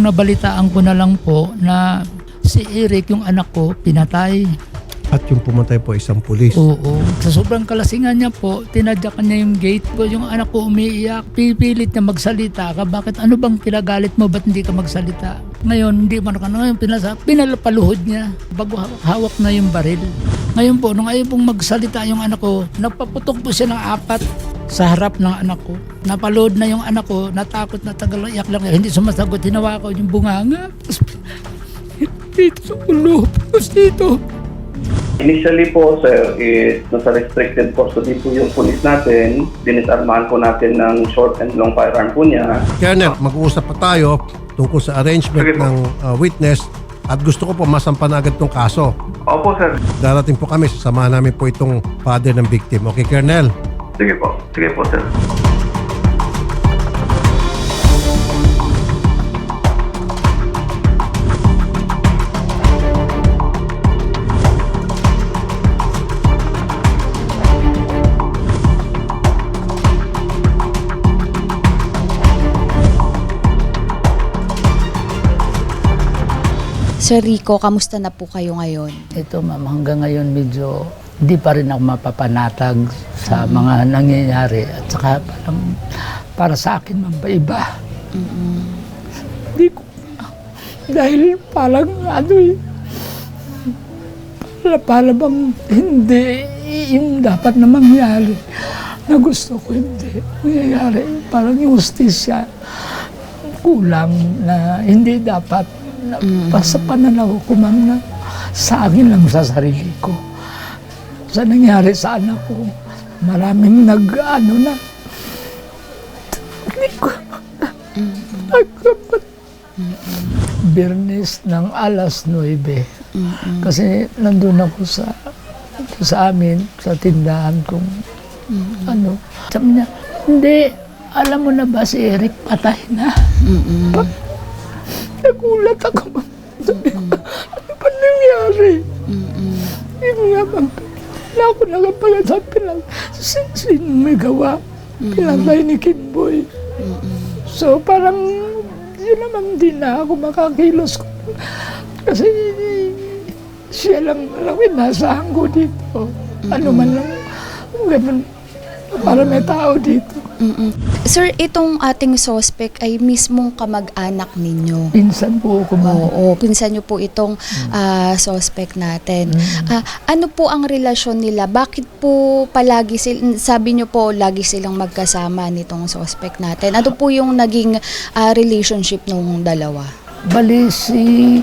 nabalitaan ko na lang po na si Eric, yung anak ko, pinatay. At yung pumatay po isang pulis. Oo. Sa sobrang kalasingan niya po, tinadyakan niya yung gate ko. Yung anak ko umiiyak, pipilit niya magsalita ka. Bakit? Ano bang pinagalit mo? Ba't hindi ka magsalita? Ngayon, hindi man ka ngayon, pinasa, pinalapaluhod niya bago ha- hawak na yung baril. Ngayon po, nung ayaw pong magsalita yung anak ko, napaputok po siya ng apat sa harap ng anak ko. Napalood na yung anak ko, natakot na tagal iyak lang. Hindi sumasagot, hinawa ko yung bunganga. Tapos, dito sa ulo, dito. Initially po, sir, is nasa restricted custody po yung police natin. Dinisarmahan po natin ng short and long firearm po niya. Colonel, mag-uusap pa tayo tungkol sa arrangement Sige po. ng uh, witness at gusto ko po masampan agad tong kaso. Opo, sir. Darating po kami, sasamahan namin po itong father ng victim. Okay, Colonel? Sige po. Sige po, sir. Sir Rico, kamusta na po kayo ngayon? Ito ma'am, hanggang ngayon medyo hindi pa rin ako mapapanatag sa mga nangyayari at saka parang para sa akin ma'am, iba. Hindi ko dahil parang ano eh, para, bang hindi yung dapat na mangyari na gusto ko hindi mangyayari. Parang yung justisya kulang na hindi dapat sa pananaw ko ma'am na sa akin lang sa sarili ko. Sa nangyari sa anak ko, maraming nag ano na hindi ko nagkapat Birnis ng alas 9. Kasi nandun ako sa sa amin, sa tindahan kong ano. Sabi niya, hindi, alam mo na ba si Eric patay na? Pa- Nagulat ako. Sabi ko, ano ba nangyari? Yun nga bang, wala ako nakapagasabi lang. Sin, sino may gawa? Pinatay ni Kidboy. So parang, yun naman din na ako makakilos ko. Kasi siya lang lang inasahan ko dito. Ano man lang, ganun. Para may tao dito. Mm-mm. Sir, itong ating suspect ay mismong kamag-anak ninyo. Pinsan po ako ma'am. Oo, pinsan nyo po itong ah, suspect natin. Ah, ano po ang relasyon nila? Bakit po palagi sil sabi nyo po lagi silang magkasama nitong suspect natin? Ano po yung naging ah, relationship nung dalawa? Bali si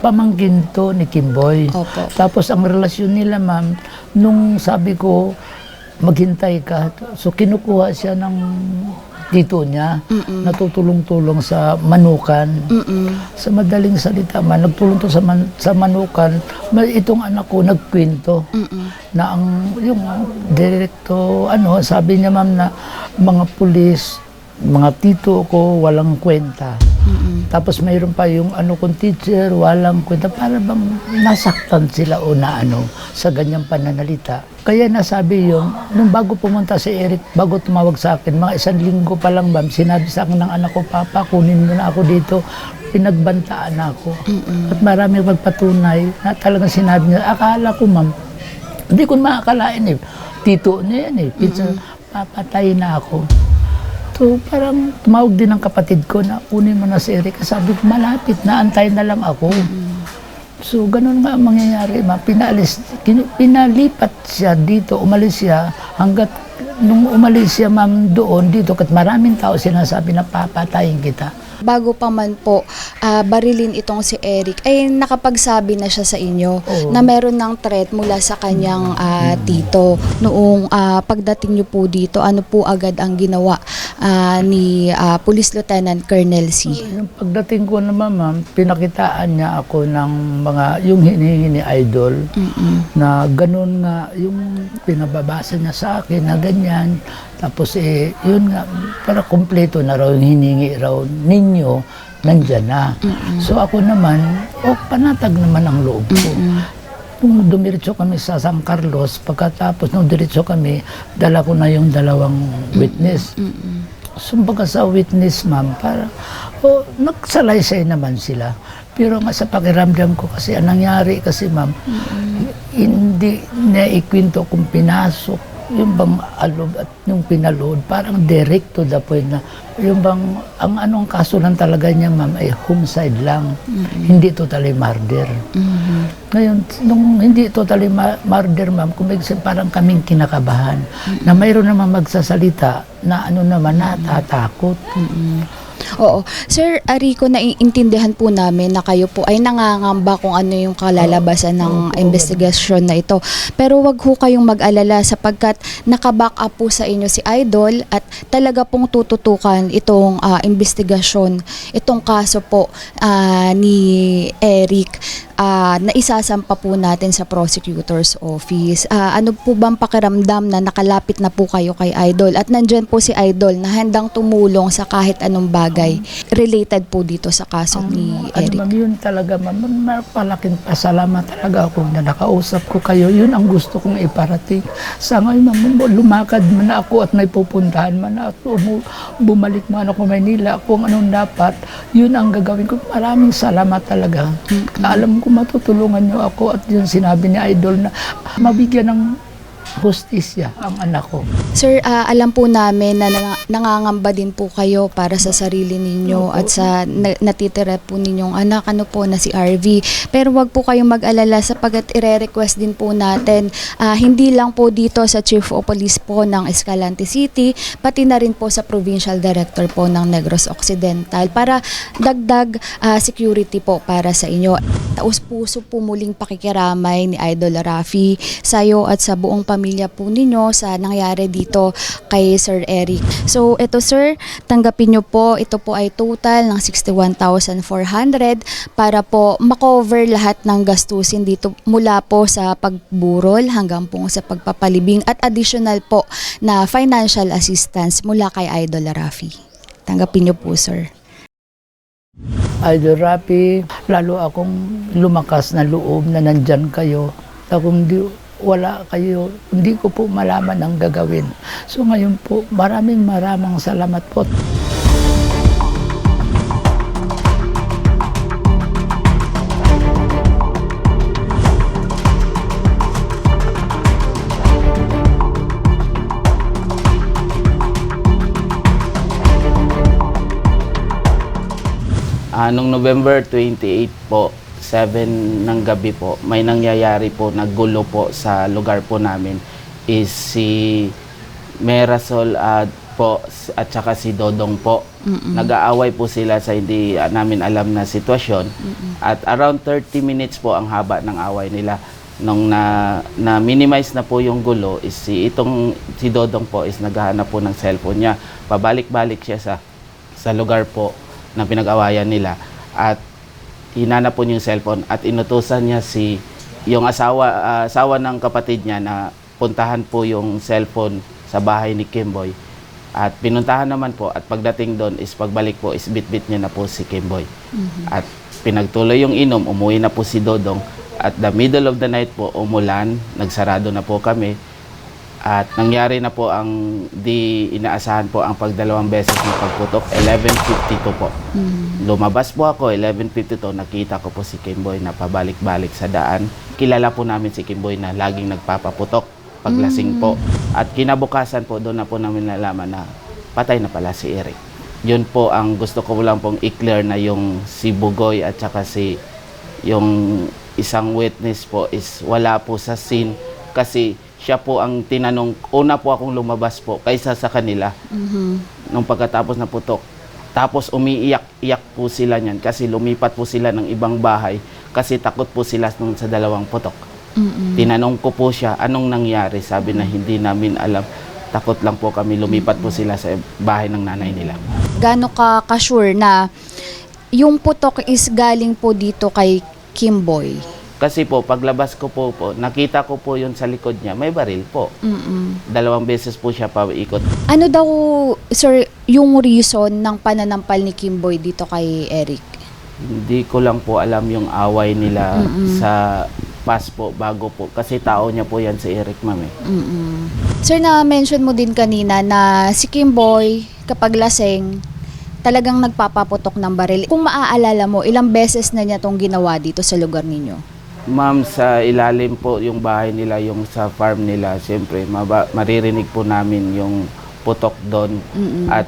pamangkin to ni Kimboy. Opo. Tapos ang relasyon nila ma'am, nung sabi ko maghintay ka, so kinukuha siya ng tito niya, natutulong-tulong sa manukan. Mm-mm. Sa madaling salita man, nagtulong to sa, man, sa manukan, ma- itong anak ko nagkwento Mm-mm. na ang yung direkto ano sabi niya ma'am na mga pulis mga tito ko walang kwenta tapos mayroon pa yung ano kong teacher walang kwenta para bang nasaktan sila o na ano sa ganyang pananalita kaya nasabi yung nung bago pumunta si Eric bago tumawag sa akin mga isang linggo pa lang ma'am sinabi sa akin ng anak ko papa kunin mo na ako dito pinagbantaan ako at marami magpatunay na talagang sinabi niya akala ko ma'am hindi ko makakalain eh. Tito niya yan eh. Pizza, papatay na ako. So parang tumawag din ng kapatid ko na kunin mo na si Eric. Sabi ko malapit na, antay na lang ako. So ganun nga ang mangyayari. Ma. Pinalis, pinalipat siya dito, umalis siya hanggat nung umalis siya ma'am doon dito kat maraming tao sinasabi na papatayin kita. Bago pa man po ah, barilin itong si Eric, ay nakapagsabi na siya sa inyo Oo. na meron ng threat mula sa kanyang ah, tito. Noong ah, pagdating niyo po dito, ano po agad ang ginawa ah, ni ah, Police Lieutenant Colonel C? Yung pagdating ko naman ma'am, pinakitaan niya ako ng mga, yung hinihingi ni Idol. Mm-mm. na ganun nga yung pinababasa niya sa akin na ganyan. Tapos eh, yun nga, para kompleto na raw yung hiningi raw ninyo, nandyan na. So ako naman, oh, panatag naman ang loob ko. Nung dumiretso kami sa San Carlos, pagkatapos nung diretso kami, dala ko na yung dalawang witness. sumbaga sa witness, ma'am, para, oh, nagsalaysay naman sila. Pero nga sa pakiramdam ko kasi, ang nangyari kasi, ma'am, hindi na ikwento kung pinasok yung bang alob at yung pinalood, parang direct to the point na yung bang, ang anong kaso lang talaga niya, ma'am, ay homicide lang. Hindi totally murder. Ngayon, nung hindi totally ma- murder, ma'am, kumigsin parang kaming kinakabahan na mayroon naman magsasalita na ano naman, natatakot. Oo. Sir Arico, naiintindihan po namin na kayo po ay nangangamba kung ano yung kalalabasan ng investigasyon na ito. Pero wag ho kayong mag-alala sapagkat nakaback up po sa inyo si Idol at talaga pong tututukan itong ah, investigasyon, itong kaso po ah, ni Eric ah, na isasampa po natin sa prosecutor's office. Ah, ano po bang pakiramdam na nakalapit na po kayo kay Idol at nandyan po si Idol na handang tumulong sa kahit anong bagay related po dito sa kaso ni Ano Eric? ma'am, yun talaga ma'am, malaking pasalamat talaga ako na nakausap ko kayo. Yun ang gusto kong iparating. Sa ngayon ma'am, lumakad man ako at may pupuntahan man ako, bumalik man ako Maynila, kung anong dapat, yun ang gagawin ko. Maraming salamat talaga. Alam ko matutulungan niyo ako at yun sinabi ni Idol na mabigyan ng hustisya ang anak ko. Sir, ah, alam po namin na nang- nangangamba din po kayo para sa sarili ninyo at sa na- natitira po ninyong anak, ano po na si RV. Pero wag po kayong mag-alala sapagat ire-request din po natin, ah, hindi lang po dito sa Chief of Police po ng Escalante City, pati na rin po sa Provincial Director po ng Negros Occidental para dagdag ah, security po para sa inyo. Taus puso po muling pakikiramay ni Idol Rafi sa iyo at sa buong pamilya po ninyo sa nangyari dito kay Sir Eric. So ito sir, tanggapin nyo po, ito po ay total ng 61,400 para po makover lahat ng gastusin dito mula po sa pagburol hanggang po sa pagpapalibing at additional po na financial assistance mula kay Idol Rafi. Tanggapin nyo po sir. Idol Rapi, lalo akong lumakas na loob na nandyan kayo. Na kung di, wala kayo, hindi ko po malaman ang gagawin. So ngayon po, maraming maraming salamat po. Ah, nung November 28 po, 7 ng gabi po, may nangyayari po na gulo po sa lugar po namin is si Merasol at po s- at saka si Dodong po. Nag-aaway po sila sa hindi ah, namin alam na sitwasyon. At around 30 minutes po ang haba ng away nila. Nung na, na minimize na po yung gulo is si itong si Dodong po is naghahanap po ng cellphone niya. Pabalik-balik siya sa sa lugar po na pinag-awayan nila. At hinanap po niya yung cellphone at inutusan niya si yung asawa ah, asawa ng kapatid niya na puntahan po yung cellphone sa bahay ni Kimboy. At pinuntahan naman po at pagdating doon is pagbalik po is bit-bit niya na po si Kimboy. At pinagtuloy yung inom umuwi na po si Dodong. At the middle of the night po umulan nagsarado na po kami at nangyari na po ang di inaasahan po ang pagdalawang beses ng pagputok, 11.52 po. Lumabas po ako, 11.52, nakita ko po si Kimboy na pabalik-balik sa daan. Kilala po namin si Kimboy na laging nagpapaputok paglasing po. At kinabukasan po, doon na po namin nalaman na patay na pala si Eric. Yun po ang gusto ko lang pong i-clear na yung si Bugoy at saka si yung isang witness po is wala po sa scene kasi siya po ang tinanong, una po akong lumabas po kaysa sa kanila nung pagkatapos na putok. Tapos umiiyak-iyak po sila niyan kasi lumipat po sila ng ibang bahay kasi takot po sila nung sa dalawang putok. Tinanong ko po siya, anong nangyari? Sabi na hindi namin alam. Takot lang po kami, lumipat po sila sa bahay ng nanay nila. Gaano ka ka-sure na yung putok is galing po dito kay Kimboy? Kasi po, paglabas ko po, po, nakita ko po yun sa likod niya, may baril po. Mm-mm. Dalawang beses po siya paikot. Ano daw, sir, yung reason ng pananampal ni Kimboy dito kay Eric? Hindi ko lang po alam yung away nila sa past po, bago po. Kasi tao niya po yan si Eric Ma'am eh. Mm-mm. Sir, na-mention mo din kanina na si Kimboy, kapag laseng, talagang nagpapaputok ng baril. Kung maaalala mo, ilang beses na niya tong ginawa dito sa lugar ninyo? Ma'am, sa ilalim po yung bahay nila, yung sa farm nila, siyempre, maririnig po namin yung putok doon. At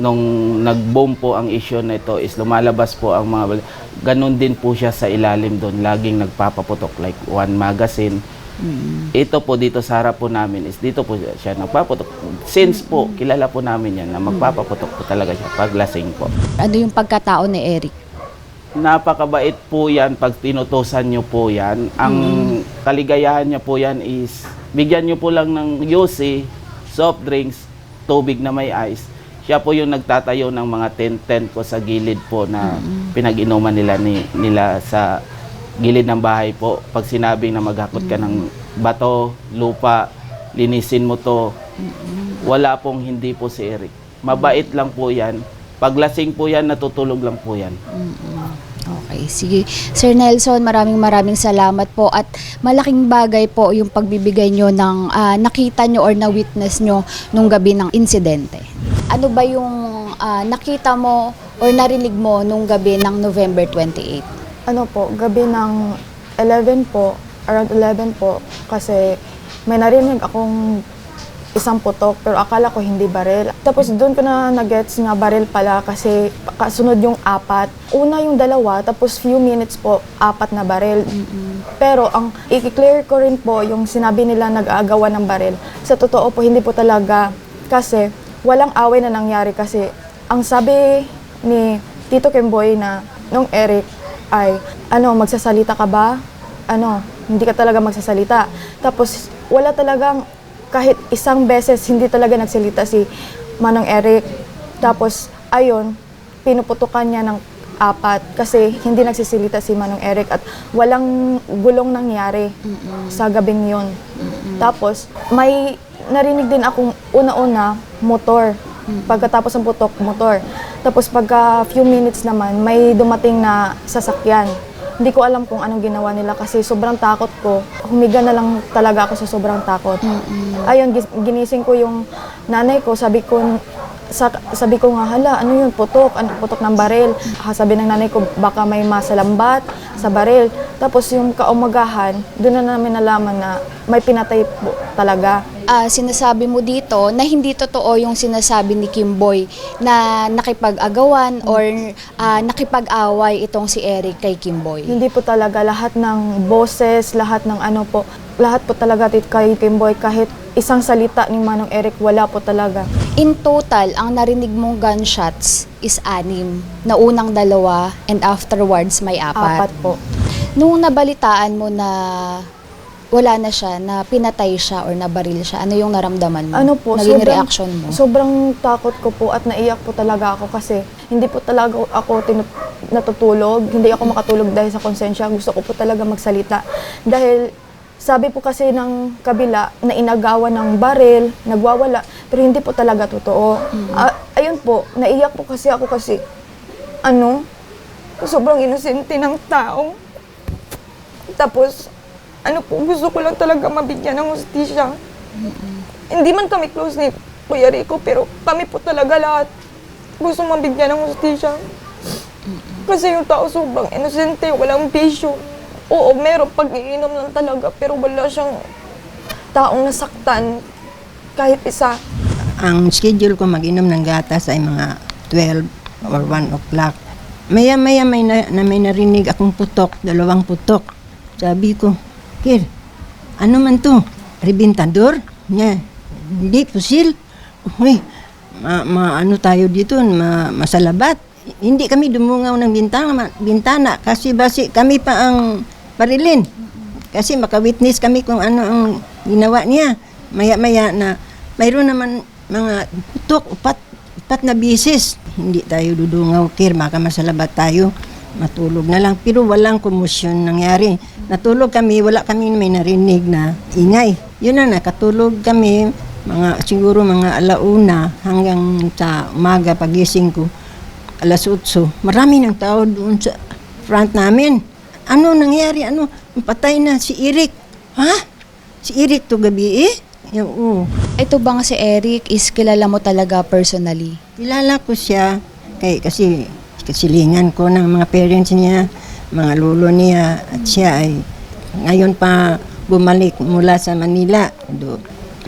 nung nag-boom po ang issue na ito is lumalabas po ang mga ganun din po siya sa ilalim doon. Laging nagpapaputok like one magazine. Ito po dito sa harap po namin is dito po siya, siya nagpaputok. Since po kilala po namin yan na magpapaputok po talaga siya pag lasing po. Ano yung pagkatao ni Eric? Napakabait po yan pag tinutusan nyo po yan. Ang kaligayahan niya po yan is bigyan nyo po lang ng yosi, soft drinks, tubig na may ice. Siya po yung nagtatayo ng mga tent-tent ko sa gilid po na pinag-inuman nila, ni, nila sa gilid ng bahay po. Pag sinabing na maghakot ka ng bato, lupa, linisin mo to, wala pong hindi po si Eric. Mabait lang po yan. Paglasing po yan, natutulog lang po yan. Okay, sige. Sir Nelson, maraming maraming salamat po at malaking bagay po yung pagbibigay nyo ng ah, nakita nyo or na-witness nyo nung gabi ng insidente. Ano ba yung ah, nakita mo or narinig mo nung gabi ng November 28? ano po, gabi ng 11 po, around 11 po, kasi may narinig akong isang putok, pero akala ko hindi baril. Tapos doon ko na nagets nga baril pala kasi kasunod yung apat. Una yung dalawa, tapos few minutes po, apat na baril. Pero ang i-clear ko rin po yung sinabi nila nag-aagawan ng baril. Sa totoo po, hindi po talaga kasi walang away na nangyari kasi ang sabi ni Tito Kemboy na nung Eric ay ano magsasalita ka ba? Ano, hindi ka talaga magsasalita. Tapos wala talagang kahit isang beses hindi talaga nagsalita si Manong Eric. Tapos ayun, pinuputukan niya ng apat kasi hindi nagsisilita si Manong Eric at walang gulong nangyari sa gabing yun. Tapos may narinig din akong una-una motor. Pagkatapos ng putok, motor. Tapos pagka few minutes naman, may dumating na sasakyan. Hindi ko alam kung anong ginawa nila kasi sobrang takot ko. Humiga na lang talaga ako sa sobrang takot. Ayun, gis- ginising ko yung nanay ko. Sabi ko, sa, sabi ko nga, hala, ano yun, putok, ano, putok ng baril. Ah, Sabi ng nanay ko, baka may masalambat sa baril. Tapos yung kaumagahan, doon na namin nalaman na may pinatay po talaga. Ah, sinasabi mo dito na hindi totoo yung sinasabi ni Kimboy na nakipag-agawan or ah, nakipag-away itong si Eric kay Kimboy. Hindi po talaga lahat ng boses, lahat ng ano po, lahat po talaga kay Kimboy kahit isang salita ni Manong Eric wala po talaga. In total, ang narinig mong gunshots is anim. Na unang dalawa and afterwards may apat. Apat po. Nung nabalitaan mo na wala na siya, na pinatay siya or nabaril siya, ano yung naramdaman mo? Ano po, Naging sobrang, reaction mo? sobrang takot ko po at naiyak po talaga ako kasi hindi po talaga ako tinu- natutulog, hindi ako makatulog dahil sa konsensya. Gusto ko po talaga magsalita. Dahil sabi po kasi ng kabila na inagawan ng baril, nagwawala, pero hindi po talaga totoo. Ah, ayun po, naiyak po kasi ako kasi ano, sobrang inosente ng tao. Tapos, ano po, gusto ko lang talaga mabigyan ng hustisya. Hindi man kami close ni Kuya Rico, pero kami po talaga lahat gusto mabigyan ng hustisya. Kasi yung tao sobrang inosente, walang bisyo. Oo, meron pag-iinom lang talaga, pero wala siyang taong nasaktan kahit isa. ang schedule ko mag-inom ng gatas ay mga 12 or 1 o'clock. Maya-maya may, na, na may narinig akong putok, dalawang putok. Sabi ko, Kir, ano man to? Rebintador? Niya, hindi, pusil. Uy, ma, ma- ano tayo dito, ma, masalabat. Hindi kami dumungaw ng bintana, bintana kasi basi kami pa ang parilin. Kasi makawitness kami kung ano ang ginawa niya. Maya-maya na mayroon naman mga putok, upat, upat na bisis. Hindi tayo dudungaw, kir, baka masalabat tayo. Matulog na lang. Pero walang komusyon nangyari. Natulog kami, wala kami may narinig na ingay. Yun na, nakatulog kami, mga, siguro mga alauna hanggang sa umaga pagising ko, alas 8. Marami ng tao doon sa front namin. Ano nangyari? Ano? Patay na si Eric. Ha? Si Eric to gabi eh? Oo. Ito bang si Eric is kilala mo talaga personally? Kilala ko siya kay kasi kasilingan ko ng mga parents niya, mga lolo niya at siya ay ngayon pa bumalik mula sa Manila. Do.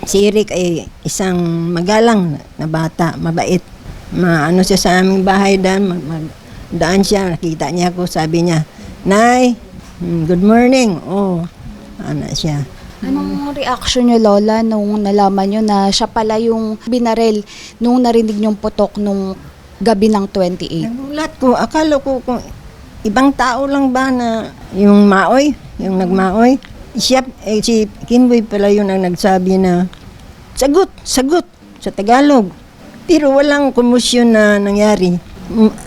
Si Eric ay isang magalang na bata, mabait. Maano siya sa aming bahay daan, daan siya, nakita niya ako, sabi niya, Nay, hmm, good morning. Oh, ano siya. Anong reaction nyo, Lola, nung nalaman nyo na siya pala yung binarel nung narinig nyong putok nung gabi ng 28? Nagulat ko, akala ko kung ibang tao lang ba na yung maoy, yung nagmaoy. Siya, eh, si Kinboy pala yun ang nagsabi na, sagot, sagot, sa Tagalog. Pero walang kumusyon na nangyari.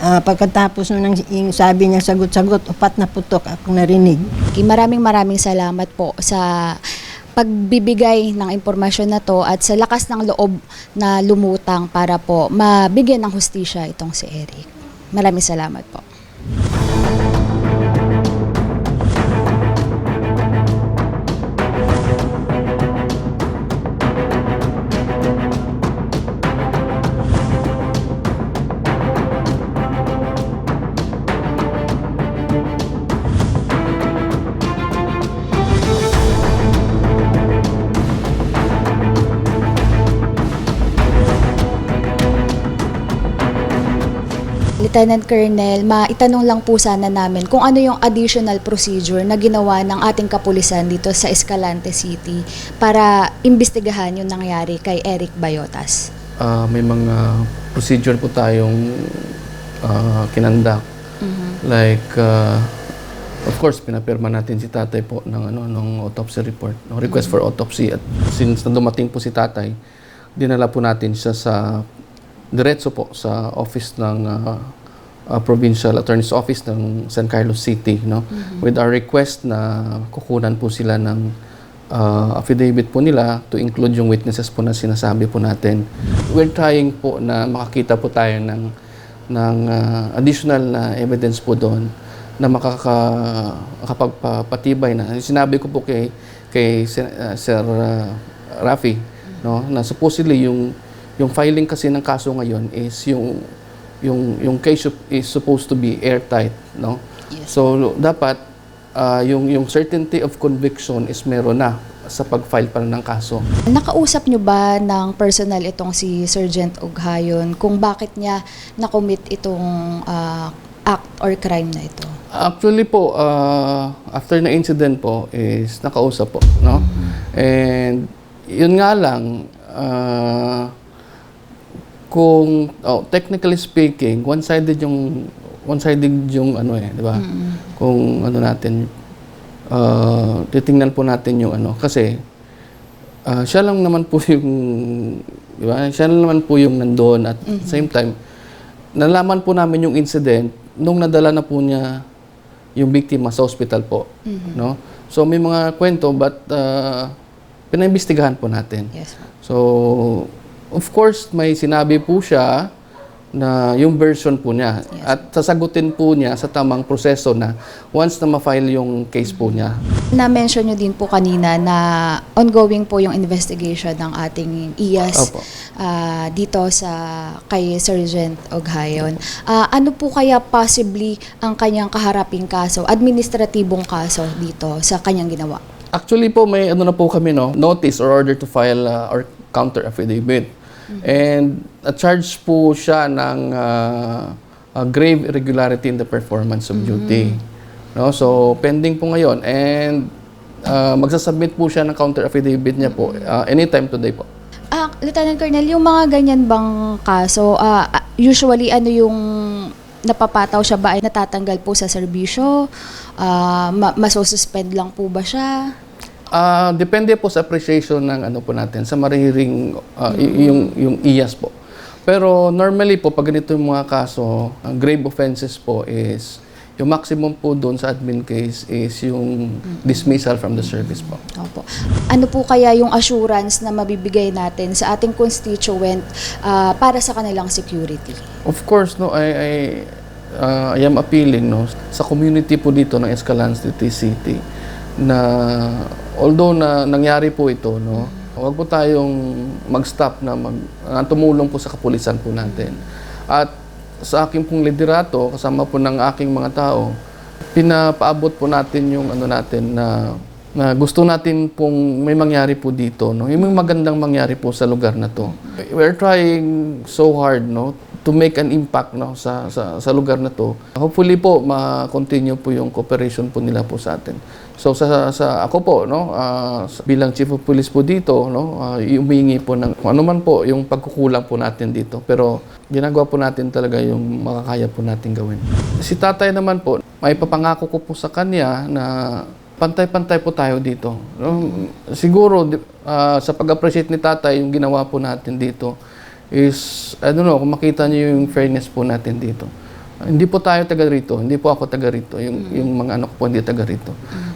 Ah, pagkatapos nung yung sabi niya sagot-sagot, upat na putok akong narinig. Okay, maraming maraming salamat po sa pagbibigay ng impormasyon na to at sa lakas ng loob na lumutang para po mabigyan ng hustisya itong si Eric. Maraming salamat po. Lieutenant Colonel, maitanong lang po sana namin kung ano yung additional procedure na ginawa ng ating kapulisan dito sa Escalante City para imbestigahan yung nangyari kay Eric Bayotas. Ah, may mga procedure po tayong ah, kinandak. Like, ah, of course, pinapirma natin si tatay po ng, ano, ng autopsy report, ng request for autopsy. At since na dumating po si tatay, dinala po natin siya sa diretso po sa office ng ah, ah, Provincial Attorney's Office ng San Carlos City, no? With our request na kukunan po sila ng uh, affidavit po nila to include yung witnesses po na sinasabi po natin. We're trying po na makakita po tayo ng, ng uh, additional na evidence po doon na makaka, makapagpatibay na. Sinabi ko po kay, kay uh, Sir uh, Rafi no, na supposedly yung, yung filing kasi ng kaso ngayon is yung yung yung case is supposed to be airtight no so dapat ah, yung yung certainty of conviction is meron na sa pag-file pa ng kaso Nakausap nyo ba ng personal itong si Sergeant Oghayon kung bakit niya nakomit itong ah, act or crime na ito? Actually po, uh, after na incident po, is nakausap po, no? And yun nga lang, uh, kung, oh, technically speaking, one-sided yung, one-sided yung ano eh, di ba? Kung ano natin, uh, titingnan po natin yung ano, kasi, uh, siya lang naman po yung, di ba? Siya lang naman po yung nandoon at same time, nalaman po namin yung incident nung nadala na po niya yung biktima sa hospital po, no? So may mga kwento but uh, pinaimbestigahan po natin. Yes. So of course may sinabi po siya na yung version po niya at sasagutin po niya sa tamang proseso na once na ma-file yung case po niya. Na-mention nyo din po kanina na ongoing po yung investigation ng ating IAS Opo. ah, dito sa kay Sergeant Oghayon. Ah, ano po kaya possibly ang kanyang kaharaping kaso, administratibong kaso dito sa kanyang ginawa? Actually po may ano na po kami no, notice or order to file uh, or counter affidavit. And a charge po siya ng uh, a grave irregularity in the performance of duty. No, so pending po ngayon and uh, magsasubmit po siya ng counter affidavit niya po uh, anytime today po. Ah, Lieutenant Colonel, yung mga ganyan bang kaso, ah, ah, usually ano yung napapataw siya ba ay natatanggal po sa serbisyo? Ah, ma- masosuspend lang po ba siya? Ah, depende po sa appreciation ng ano po natin sa marihiring ah, y- yung yung IAS po. Pero normally po pag ganito yung mga kaso, ang grave offenses po is yung maximum po doon sa admin case is yung dismissal from the service po. Opo. Ano po kaya yung assurance na mabibigay natin sa ating constituent ah, para sa kanilang security? Of course, no, I, I, uh, I am appealing no, sa community po dito ng Escalante City na although na nangyari po ito, no, Huwag po tayong mag-stop na mag, na tumulong po sa kapulisan po natin. At sa aking pong liderato, kasama po ng aking mga tao, pinapaabot po natin yung ano natin na na gusto natin pong may mangyari po dito, no? Yung magandang mangyari po sa lugar na to. We're trying so hard, no, to make an impact, no, sa sa, sa lugar na to. Hopefully po ma-continue po yung cooperation po nila po sa atin. So sa sa ako po, no, ah, sa- bilang chief of police po dito, no, uh, humingi po ng ano man po yung pagkukulang po natin dito. Pero ginagawa po natin talaga yung makakaya po natin gawin. Si tatay naman po, may papangako ko po sa kanya na pantay-pantay po tayo dito. No? Siguro ah, sa pag-appreciate ni tatay yung ginawa po natin dito is I don't know kung makita niyo yung fairness po natin dito. Hindi po tayo taga rito, hindi po ako taga rito, yung yung mga anak ko po hindi taga rito.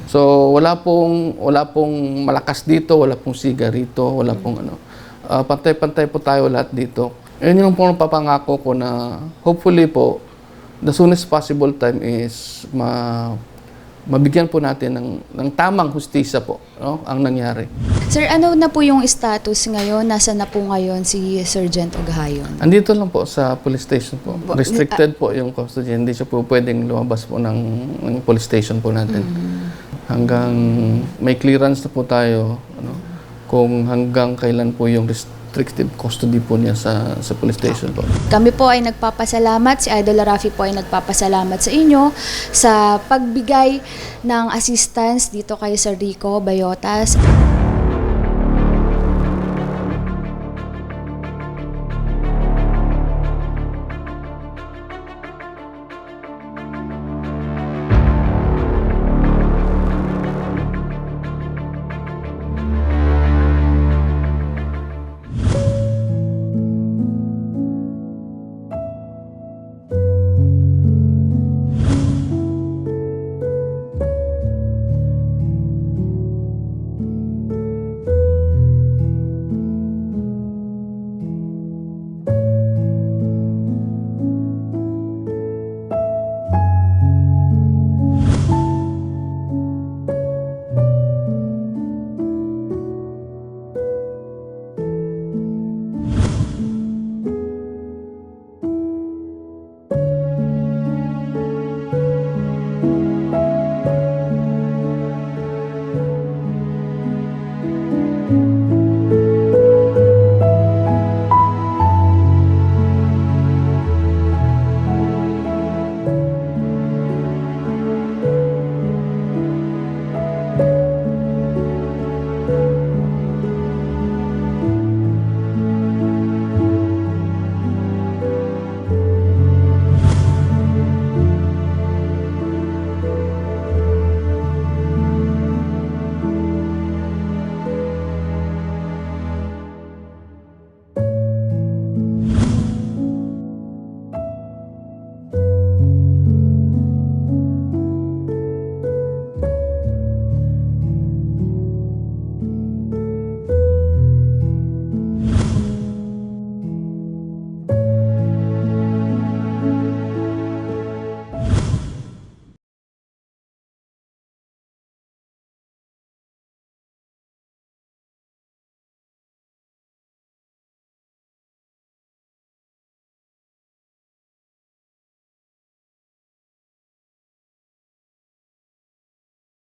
So wala pong wala pong malakas dito, wala pong siga rito, wala pong ano. Ah, pantay-pantay po tayo lahat dito. Yun yung pong papangako ko na hopefully po the soonest possible time is ma mabigyan po natin ng, ng tamang hustisya po no, ang nangyari. Sir, ano na po yung status ngayon? Nasa na po ngayon si Sergeant Oghayon? Andito lang po sa police station po. Restricted po yung custody. Hindi siya po pwedeng lumabas po ng, ng police station po natin. Hanggang may clearance na po tayo ano, kung hanggang kailan po yung restrictive custody po niya sa, sa police station po. Kami po ay nagpapasalamat, si Idol Rafi po ay nagpapasalamat sa inyo sa pagbigay ng assistance dito kay Sir Rico Bayotas.